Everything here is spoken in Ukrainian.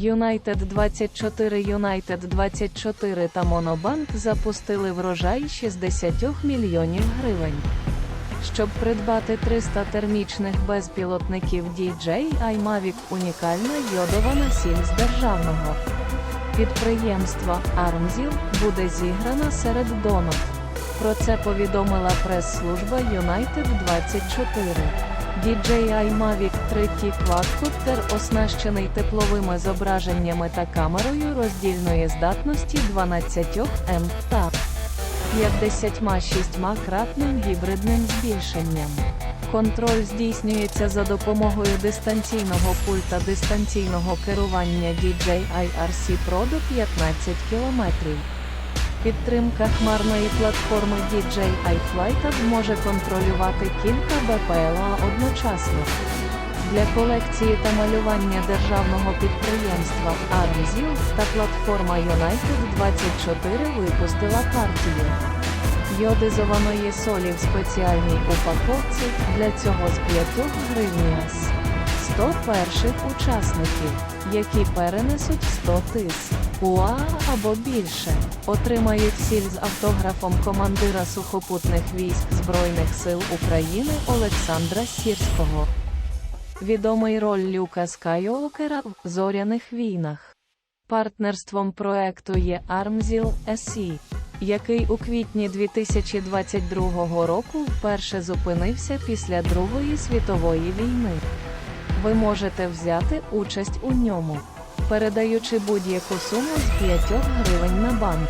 Юнайтед 24 Юнайтед 24 та Монобанк запустили врожай 60 мільйонів гривень. Щоб придбати 300 термічних безпілотників DJI iMavic унікальна йодована сіль з державного підприємства Армзіл буде зіграна серед донор. Про це повідомила прес-служба United 24. DJI Mavic 3 T Quadcopter оснащений тепловими зображеннями та камерою роздільної здатності 12 М та 56-кратним гібридним збільшенням. Контроль здійснюється за допомогою дистанційного пульта дистанційного керування DJI RC Pro до 15 км. Підтримка хмарної платформи DJI Flight може контролювати кілька БПЛА одночасно. Для колекції та малювання державного підприємства Armzil та платформа United 24 випустила партію йодизованої солі в спеціальній упаковці, для цього з 5 гривняс. 100 перших учасників, які перенесуть 100 тис. УА або більше, отримають сіль з автографом командира сухопутних військ Збройних сил України Олександра Сірського. Відомий роль Люка Скайуокера в зоряних війнах. Партнерством проекту є Armzil SE, який у квітні 2022 року вперше зупинився після Другої світової війни. Ви можете взяти участь у ньому, передаючи будь-яку суму з 5 гривень на банк.